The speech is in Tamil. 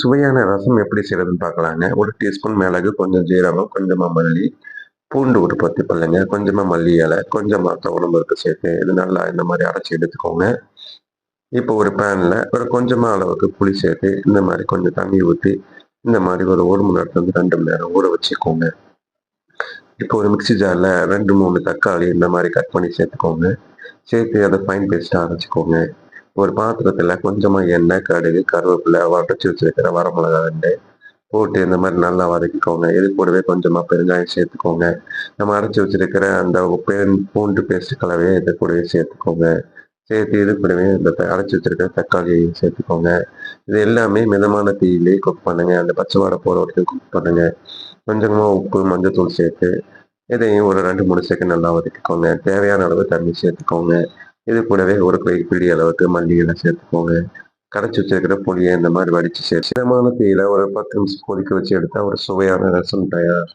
சுவையான ரசம் எப்படி செய்யறதுன்னு பார்க்கலாங்க ஒரு டீஸ்பூன் மிளகு கொஞ்சம் ஜீரகம் கொஞ்சமாக மல்லி பூண்டு ஒரு பத்து பல்லுங்க கொஞ்சமாக மல்லி இலை கொஞ்சமாக துவரம்பருப்பு சேர்த்து இது நல்லா இந்த மாதிரி அரைச்சி எடுத்துக்கோங்க. இப்போ ஒரு பேனில் ஒரு கொஞ்சமாக அளவுக்கு புளி சேர்த்து இந்த மாதிரி கொஞ்சம் தண்ணி ஊற்றி இந்த மாதிரி ஒரு ஒரு மணி நேரத்துலேருந்து ரெண்டு மணி நேரம் ஊற வச்சுக்கோங்க. இப்போ ஒரு மிக்சி ஜாரில் ரெண்டு மூணு தக்காளி இந்த மாதிரி கட் பண்ணி சேர்த்துக்கோங்க. சேர்த்து அதை ஃபைன் பேஸ்ட்டாக அரைச்சிக்கோங்க. ஒரு பாத்திரத்தில் கொஞ்சமாக எண்ணெய் கடுகு கருவேப்பிலை வதச்சி வச்சிருக்கிற வரமிளகா ரெண்டு போட்டு இந்த மாதிரி நல்லா வதக்கிக்கோங்க. இது கூடவே கொஞ்சமாக பெருங்காயம் சேர்த்துக்கோங்க. நம்ம அரைச்சி வச்சிருக்கிற அந்த பேன் பூண்டு பேஸ்ட் கலவையை இது கூடவே சேர்த்துக்கோங்க. சேர்த்து இது கூடவே இந்த அரைச்சி வச்சிருக்கிற தக்காளியை சேர்த்துக்கோங்க. இது எல்லாமே மிதமான தீயிலே குக் பண்ணுங்க. அந்த பச்சை வாடை போகிற வரைக்கும் குக் பண்ணுங்க. கொஞ்சமாக உப்பு மஞ்சத்தூள் சேர்த்து இதையும் ஒரு ரெண்டு மூணு செகண்ட் நல்லா வதக்கிக்கோங்க. தேவையான அளவு தண்ணி சேர்த்துக்கோங்க. இது கூடவே ஒரு பிடி அளவுக்கு மல்லி சேர்த்துக்கோங்க. கரைச்சி வச்சிருக்கிற புளியை இந்த மாதிரி வடித்து சேர்த்து மிதமான தீயில ஒரு பத்து நிமிஷம் கொதிக்க வச்சு எடுத்தால் ஒரு சுவையான ரசம் தயார்